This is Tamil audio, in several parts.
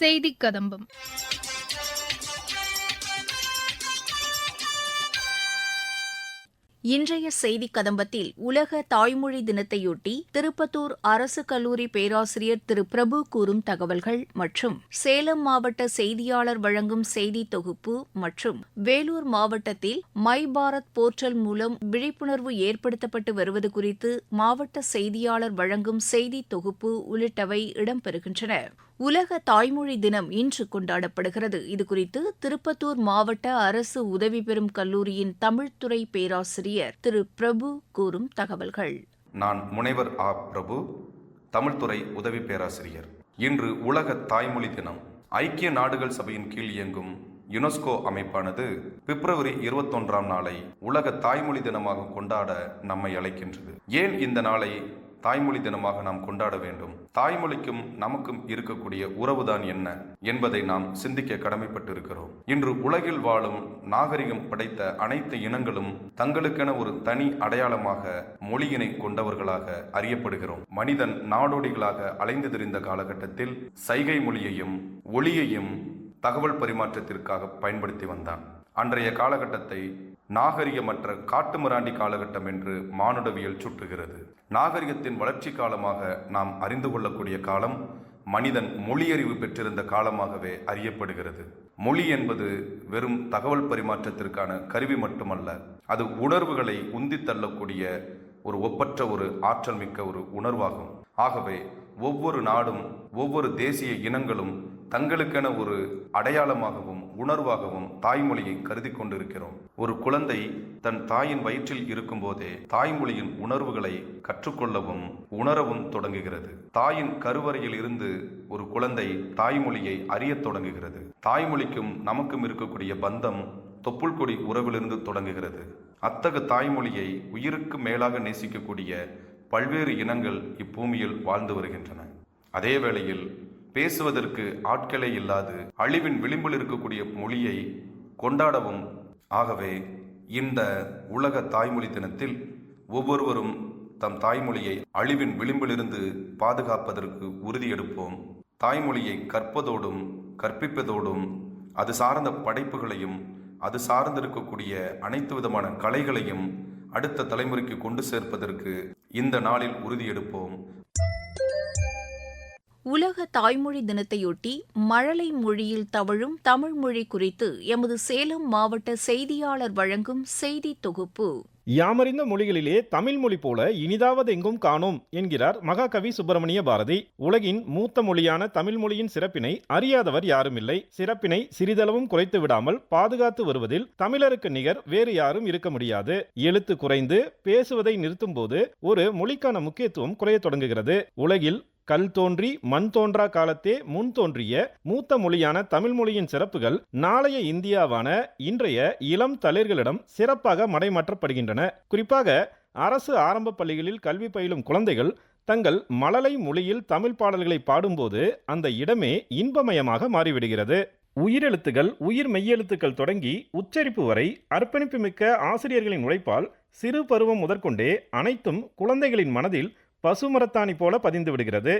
செய்தி கதம்பம். இன்றைய செய்தி கதம்பத்தில் உலக தாய்மொழி தினத்தையொட்டி திருப்பத்தூர் அரசு கல்லூரி பேராசிரியர் திரு பிரபு கூறும் தகவல்கள் மற்றும் சேலம் மாவட்ட செய்தியாளர் வழங்கும் செய்தி தொகுப்பு மற்றும் வேலூர் மாவட்டத்தில் மை பாரத் போர்ட்டல் மூலம் விழிப்புணர்வு ஏற்படுத்தப்பட்டு வருவது குறித்து மாவட்ட செய்தியாளர் வழங்கும் செய்தி தொகுப்பு உள்ளிட்டவை இடம்பெறுகின்றன. உலக தாய்மொழி தினம் இன்று கொண்டாடப்படுகிறது. இதுகுறித்து திருப்பத்தூர் மாவட்ட அரசு உதவி பெறும் கல்லூரியின் தமிழ்துறை பேராசிரியர் திரு. பிரபு கூறும் தகவல்கள். நான் முனைவர் ஆ. பிரபு தமிழ்துறை உதவி பேராசிரியர். இன்று உலக தாய்மொழி தினம். ஐக்கிய நாடுகள் சபையின் கீழ் இயங்கும் யுனெஸ்கோ அமைப்பானது பிப்ரவரி இருபத்தொன்றாம் நாளை உலக தாய்மொழி தினமாக கொண்டாட நம்மை அழைக்கின்றது. ஏன் இந்த நாளை தாய்மொழி தினமாக நாம் கொண்டாட வேண்டும். தாய்மொழிக்கும் நமக்கும் இருக்கக்கூடிய உறவுதான் என்ன என்பதை நாம் சிந்திக்க கடமைப்பட்டிருக்கிறோம். இன்று உலகில் வாழும் நாகரிகம் படைத்த அனைத்து இனங்களும் தங்களுக்கென ஒரு தனி அடையாளமாக மொழியினை கொண்டவர்களாக அறியப்படுகிறோம். மனிதன் நாடோடிகளாக அலைந்து திரிந்த காலகட்டத்தில் சைகை மொழியையும் ஒளியையும் தகவல் பரிமாற்றத்திற்காக பயன்படுத்தி வந்தான். அன்றைய காலகட்டத்தை நாகரிகமற்ற காட்டுமிராண்டி காலகட்டம் என்று மானுடவியல் சுட்டுகிறது நாகரிகத்தின் வளர்ச்சி காலமாக நாம் அறிந்து கொள்ளக்கூடிய காலம் மனிதன் மொழியறிவு பெற்றிருந்த காலமாகவே அறியப்படுகிறது. மொழி என்பது வெறும் தகவல் பரிமாற்றத்திற்கான கருவி மட்டுமல்ல அது உணர்வுகளை உந்தி தள்ளக்கூடிய ஒரு ஒப்பற்ற ஒரு ஆற்றல் மிக்க ஒரு உணர்வாகும். ஆகவே ஒவ்வொரு நாடும் ஒவ்வொரு தேசிய இனங்களும் தங்களுக்கென ஒரு அடையாளமாகவும் உணர்வாகவும் தாய்மொழியை கருதி கொண்டிருக்கிறோம். ஒரு குழந்தை தன் தாயின் வயிற்றில் இருக்கும்போதே தாய்மொழியின் உணர்வுகளை கற்றுக்கொள்ளவும் உணரவும் தொடங்குகிறது. தாயின் கருவறையில் இருந்து ஒரு குழந்தை தாய்மொழியை அறியத் தொடங்குகிறது. தாய்மொழிக்கும் நமக்கும் இருக்கக்கூடிய பந்தம் தொப்புள் கொடி உறவிலிருந்து தொடங்குகிறது. அத்தகு தாய்மொழியை உயிருக்கு மேலாக நேசிக்கக்கூடிய பல்வேறு இனங்கள் இப்பூமியில் வாழ்ந்து வருகின்றன. அதே வேளையில் பேசுவதற்கு ஆட்களே இல்லாது அழிவின் விளிம்பில் இருக்கக்கூடிய மொழியை கொண்டாடவும். ஆகவே இந்த உலக தாய்மொழி தினத்தில் ஒவ்வொருவரும் தம் தாய்மொழியை அழிவின் விளிம்பிலிருந்து பாதுகாப்பதற்கு உறுதியெடுப்போம். தாய்மொழியை கற்பதோடும் கற்பிப்பதோடும் அது சார்ந்த படைப்புகளையும் அது சார்ந்திருக்கக்கூடிய அனைத்து விதமான கலைகளையும் அடுத்த தலைமுறைக்கு கொண்டு சேர்ப்பதற்கு இந்த நாளில் உறுதியெடுப்போம். உலக தாய்மொழி தினத்தையொட்டி மழலை மொழியில் தவழும் தமிழ் மொழி குறித்து எமது சேலம் மாவட்ட செய்தியாளர் வழங்கும் செய்தி தொகுப்பு. யாமறிந்த மொழிகளிலே தமிழ் மொழி போல இனிதாவது எங்கும் காணோம் என்கிறார் மகாகவி சுப்பிரமணிய பாரதி. உலகின் மூத்த மொழியான தமிழ் மொழியின் சிறப்பினை அறியாதவர் யாரும் இல்லை சிறப்பினை சிறிதளவும் குறைத்து விடாமல் பாதுகாத்து வருவதில் தமிழருக்கு நிகர் வேறு யாரும் இருக்க முடியாது. எழுத்து குறைந்து பேசுவதை நிறுத்தும் போது ஒரு மொழிக்கான முக்கியத்துவம் குறையத் தொடங்குகிறது. உலகில் கல் தோன்றி மண் தோன்றா காலத்தே முன் தோன்றிய மூத்த மொழியான தமிழ் மொழியின் சிறப்புகள் நாளைய இந்தியாவான இன்றைய இளம் தளிர்களிடம் சிறப்பாக மடைமாற்றப்படுகின்றன. குறிப்பாக அரசு ஆரம்ப பள்ளிகளில் கல்வி பயிலும் குழந்தைகள் தங்கள் மழலை மொழியில் தமிழ் பாடல்களை பாடும்போது அந்த இடமே இன்பமயமாக மாறிவிடுகிறது. உயிரெழுத்துகள் உயிர் மெய்யெழுத்துக்கள் தொடங்கி உச்சரிப்பு வரை அர்ப்பணிப்பு மிக்க ஆசிரியர்களின் உழைப்பால் சிறு பருவம் முதற்கொண்டே அனைத்தும் குழந்தைகளின் மனதில் பசுமரத்தாணி போல பதிந்து விடுகிறது.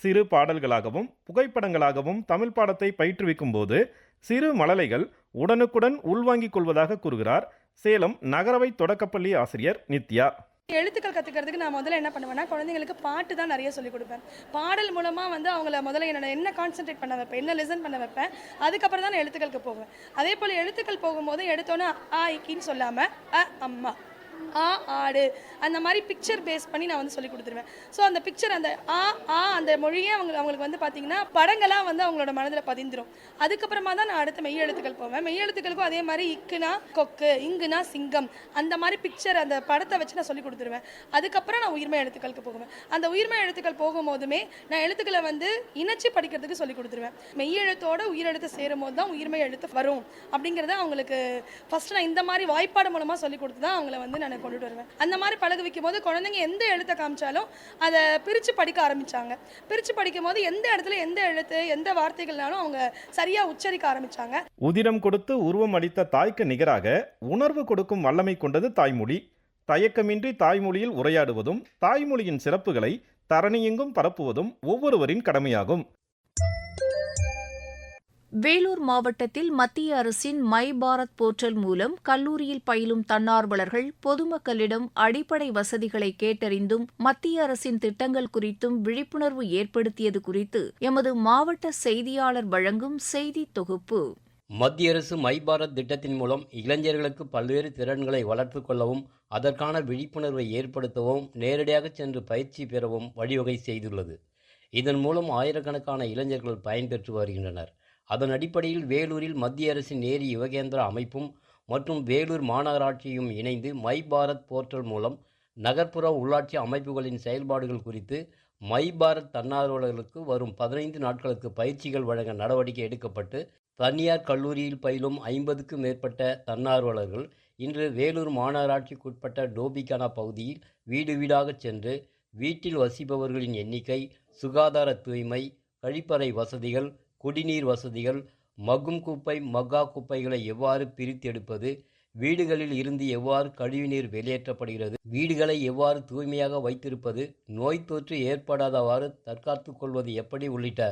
சிறு பாடல்களாகவும் புகைப்படங்களாகவும் தமிழ் பாடத்தை பயிற்றுவிக்கும் போது சிறு மழலைகள் உடனுக்குடன் உள்வாங்கிக் கொள்வதாக கூறுகிறார். சேலம் நகரவை தொடக்கப்பள்ளி ஆசிரியர் நித்யா. எழுத்துக்கள் கற்றுக்கிறதுக்கு நான் முதல்ல என்ன பண்ணுவேன்னா குழந்தைங்களுக்கு பாட்டு தான் நிறைய சொல்லிக் கொடுப்பேன். பாடல் மூலமாக வந்து அவங்கள முதல்ல என்னோட என்ன கான்சென்ட்ரேட் பண்ண வைப்பேன் என்ன லிசன் பண்ண வைப்பேன் அதுக்கப்புறம் தான் நான் எழுத்துக்களுக்கு போவேன். அதே போல் எழுத்துக்கள் போகும்போது எடுத்தோன்னே ஆ இக்கின்னு சொல்லாமல் அ அம்மா. ஆ ஆடு. அந்த மாதிரி பிக்சர் பேஸ் பண்ணி நான் வந்து சொல்லி கொடுத்துருவேன். ஸோ அந்த பிக்சர் அந்த ஆ ஆ அந்த மொழியே அவங்க அவங்களுக்கு வந்து பார்த்தீங்கன்னா படங்களாக வந்து அவங்களோட மனதில் பதிந்துரும். அதுக்கப்புறமா தான் நான் அடுத்த மெய் எழுத்துக்கள் போவேன். மெய் எழுத்துக்களுக்கும் அதே மாதிரி இக்குனா கொக்கு இங்குனா சிங்கம். அந்த மாதிரி பிக்சர் அந்த படத்தை வச்சு நான் சொல்லி கொடுத்துருவேன். அதுக்கப்புறம் நான் உயிர்மை எழுத்துக்களுக்கு போவேன் அந்த உயிர்மை எழுத்துக்கள் போகும்போதுமே நான் எழுத்துக்களை வந்து இணைச்சி படிக்கிறதுக்கு சொல்லி கொடுத்துருவேன். மெய் எழுத்தோட உயிரெழுத்து சேரும் போது தான் உயிர்மை எழுத்து வரும். அப்படிங்கிறத அவங்களுக்கு ஃபஸ்ட்டு நான் இந்த மாதிரி வாய்ப்பாடு மூலமாக சொல்லி கொடுத்து தான் அவங்கள வந்து நான் கொண்டுட்டு வருவேன். அந்த மாதிரி பழக வைக்கும் போது குழந்தைங்க எந்த எழுத்தை காமிச்சாலும் அதை பிரித்து படிக்க ஆரம்பிச்சாங்க. பிரித்து படிக்கும் போது எந்த இடத்துல எந்த எழுத்து எந்த வார்த்தைகள்னாலும் அவங்க சரியாக உச்சரிக்க ஆரம்பிச்சாங்க. உதிரம் கொடுத்து உருவம் அளித்த தாய்க்கு நிகராக உணர்வு கொடுக்கும் வல்லமை கொண்டது தாய்மொழி. தயக்கமின்றி தாய்மொழியில் உரையாடுவதும் தாய்மொழியின் சிறப்புகளை தரணியெங்கும் பரப்புவதும் ஒவ்வொருவரின் கடமையாகும். வேலூர் மாவட்டத்தில் மத்திய அரசின் மை பாரத் போர்ட்டல் மூலம் கல்லூரியில் பயிலும் தன்னார்வலர்கள் பொதுமக்களிடம் அடிப்படை வசதிகளை கேட்டறிந்தும் மத்திய அரசின் திட்டங்கள் குறித்தும் விழிப்புணர்வு ஏற்படுத்தியது குறித்து எமது மாவட்ட செய்தியாளர் வழங்கும் செய்தி தொகுப்பு. மத்திய அரசு மை பாரத் திட்டத்தின் மூலம் இளைஞர்களுக்கு பல்வேறு திறன்களை வளர்த்துக் கொள்ளவும் அதற்கான விழிப்புணர்வை ஏற்படுத்தவும் நேரடியாக சென்று பயிற்சி பெறவும் வழிவகை செய்துள்ளது. இதன் மூலம் ஆயிரக்கணக்கான இளைஞர்கள் பயன்பெற்று வருகின்றனர். அதன் அடிப்படையில் வேலூரில் மத்திய அரசின் நேரு யுவகேந்திரா அமைப்பும் மற்றும் வேலூர் மாநகராட்சியும் இணைந்து மை பாரத் போர்ட்டல் மூலம் நகர்ப்புற உள்ளாட்சி அமைப்புகளின் செயல்பாடுகள் குறித்து மை பாரத் தன்னார்வலர்களுக்கு வரும் பதினைந்து நாட்களுக்கு பயிற்சிகள் வழங்க நடவடிக்கை எடுக்கப்பட்டு தனியார் கல்லூரியில் பயிலும் ஐம்பதுக்கும் மேற்பட்ட தன்னார்வலர்கள் இன்று வேலூர் மாநகராட்சிக்குட்பட்ட டோபிகானா பகுதியில் வீடு வீடாக சென்று வீட்டில் வசிப்பவர்களின் எண்ணிக்கை சுகாதார தூய்மை கழிப்பறை வசதிகள் குடிநீர் வசதிகள் மகும் குப்பை மக்கா குப்பைகளை எவ்வாறு பிரித்தெடுப்பது வீடுகளில் இருந்து எவ்வாறு கழிவுநீர் வெளியேற்றப்படுகிறது வீடுகளை எவ்வாறு தூய்மையாக வைத்திருப்பது நோய் தொற்று ஏற்படாதவாறு தற்காத்துக் கொள்வது எப்படி உள்ளிட்ட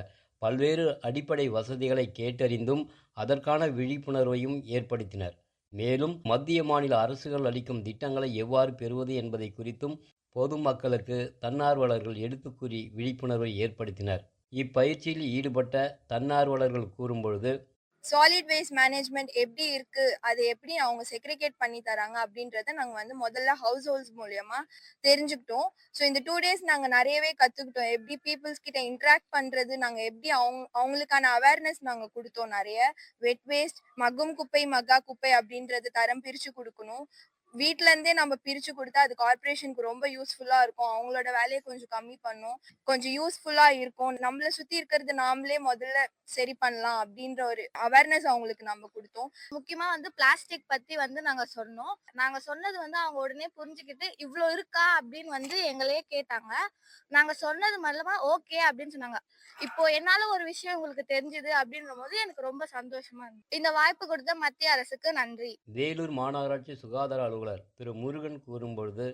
பல்வேறு அடிப்படை வசதிகளை கேட்டறிந்தும் அதற்கான விழிப்புணர்வையும் ஏற்படுத்தினர். மேலும் மத்திய மாநில அரசுகள் அளிக்கும் திட்டங்களை எவ்வாறு பெறுவது என்பதை குறித்தும் பொதுமக்களுக்கு தன்னார்வலர்கள் எடுத்துக்கூறி விழிப்புணர்வை ஏற்படுத்தினர். இப்பயிற்சியில் ஈடுபட்ட தன்னார்வலர்கள் கூறும்பொழுது சாலிட் வேஸ்ட் மேனேஜ்மெண்ட் எப்படி இருக்கு? அது எப்படி அவங்க செக்ரிகேட் பண்ணி தராங்க? அப்படின்றத நாங்க வந்து முதல்ல ஹவுஸ் ஹோல்ட்ஸ் மூலியமா தெரிஞ்சுக்கிட்டோம். ஸோ இந்த டூ டேஸ் நாங்க நிறையவே கத்துக்கிட்டோம். எப்படி பீப்புள்ஸ் கிட்ட இன்ட்ராக்ட் பண்றது? நாங்க எப்படி அவங்க அவங்களுக்கான அவேர்னஸ் நாங்க கொடுத்தோம். நிறைய வெட் வேஸ்ட் மகும் குப்பை மக்கா குப்பை அப்படின்றது தரம் பிரிச்சு கொடுக்கணும். வீட்ல இருந்தே நம்ம பிரிச்சு கொடுத்தா அது கார்பரேஷனுக்கு ரொம்ப யூஸ்ஃபுல்லா இருக்கும். அவங்களோட வேலையை கொஞ்சம் கம்மி பண்ணும். கொஞ்சம் யூஸ்ஃபுல்லா இருக்கும். நம்மள சுத்தி இருக்கிறது நாமளே முதல்ல சரி பண்ணலாம் அப்படின்ற ஒரு அவேர்னஸ் அவங்களுக்கு நம்ம கொடுத்தோம். முக்கியமா வந்து பிளாஸ்டிக் பத்தி வந்து நாங்க சொன்னோம். நாங்க சொன்னது வந்து அவங்க உடனே புரிஞ்சுக்கிட்டு இவ்ளோ இருக்கா அப்படின்னு வந்து எங்களையே கேட்டாங்க. நாங்க சொன்னது மூலமா ஓகே அப்படின்னு சொன்னாங்க. இப்போ என்னால ஒரு விஷயம் உங்களுக்கு தெரிஞ்சது அப்படின்ற போது எனக்கு ரொம்ப சந்தோஷமா இருந்துச்சு. இந்த வாய்ப்பு கொடுத்த மத்திய அரசுக்கு நன்றி. வேலூர் மாநகராட்சி சுகாதார அலுவலர் திரு முருகன் கூறும்பொழுது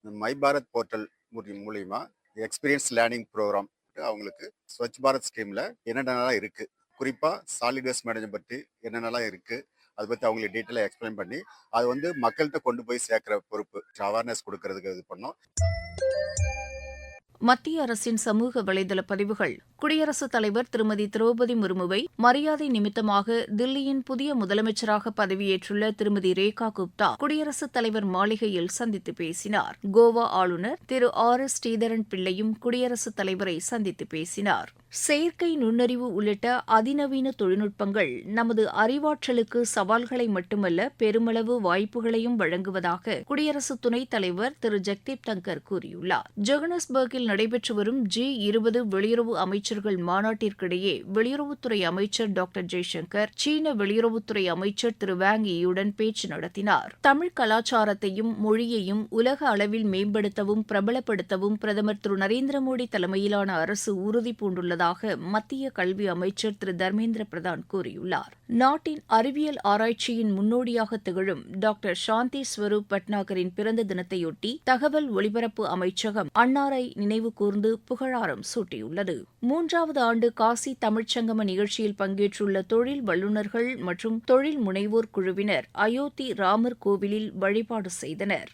மை பாரத் போர்ட்டல் மூலியமா எக்ஸ்பீரியன்ஸ் லேர்னிங் ப்ரோக்ராம் அவங்களுக்கு ஸ்வச் பாரத் ஸ்கீம்ல என்னென்னலாம் இருக்கு. குறிப்பா சாலிட் வேஸ்ட் மேனேஜ்மெண்ட் பற்றி என்னென்னலாம் இருக்கு. அதை பத்தி அவங்களுக்கு டீட்டெயிலாக எக்ஸ்பிளைன் பண்ணி அது வந்து மக்கள்கிட்ட கொண்டு போய் சேர்க்கிற பொறுப்பு அவேர்னஸ் கொடுக்கறதுக்கு இது பண்ணோம். மத்திய அரசின் சமூக வலைதள பதிவுகள் குடியரசுத் தலைவர் திருமதி திரௌபதி முர்முவை மரியாதை நிமித்தமாக தில்லியின் புதிய முதலமைச்சராக பதவியேற்றுள்ள திருமதி ரேகா குப்தா குடியரசுத் தலைவர் மாளிகையில் சந்தித்து பேசினார். கோவா ஆளுநர் திரு ஆர் எஸ் ஸ்ரீதரன் பிள்ளையும் குடியரசுத் தலைவரை சந்தித்து பேசினார். செயற்கை நுண்ணறிவு உள்ளிட்ட அதிநவீன தொழில்நுட்பங்கள் நமது அறிவாற்றலுக்கு சவால்களை மட்டுமல்ல பெருமளவு வாய்ப்புகளையும் வழங்குவதாக குடியரசு துணைத் தலைவர் திரு ஜெக்தீப் தங்கர் கூறியுள்ளார். ஜோகனஸ்பர்கில் நடைபெற்று வரும் ஜி இருபது வெளியுறவு அமைச்சர் அமைச்சர்கள் மாநாட்டிற்கிடையே வெளியுறவுத்துறை அமைச்சர் டாக்டர் ஜெய்சங்கர் சீன வெளியுறவுத்துறை அமைச்சர் திரு வேங் ஈயுடன் பேச்சு நடத்தினார். தமிழ் கலாச்சாரத்தையும் மொழியையும் உலக அளவில் மேம்படுத்தவும் பிரபலப்படுத்தவும் பிரதமர் திரு நரேந்திர மோடி தலைமையிலான அரசு உறுதி பூண்டுள்ளதாக மத்திய கல்வி அமைச்சர் திரு தர்மேந்திர பிரதான் கூறியுள்ளார். நாட்டின் அறிவியல் ஆராய்ச்சியின் முன்னோடியாக திகழும் டாக்டர் சாந்தி ஸ்வரூப் பட்னாகரின் பிறந்த தினத்தையொட்டி தகவல் ஒலிபரப்பு அமைச்சகம் அன்னாரை நினைவு கூர்ந்து புகழாரம் சூட்டியுள்ளது. மூன்றாவது ஆண்டு காசி தமிழ்ச்சங்கம நிகழ்ச்சியில் பங்கேற்றுள்ள தொழில் வல்லுநர்கள் மற்றும் தொழில் முனைவோர் குழுவினர் அயோத்தி ராமர் கோவிலில் வழிபாடு செய்தனர்.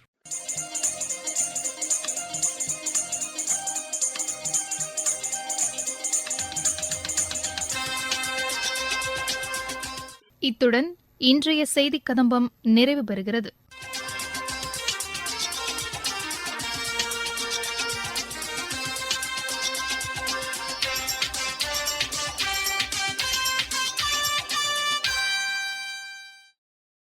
இத்துடன் இன்றைய செய்திக் கதம்பம் நிறைவு பெறுகிறது.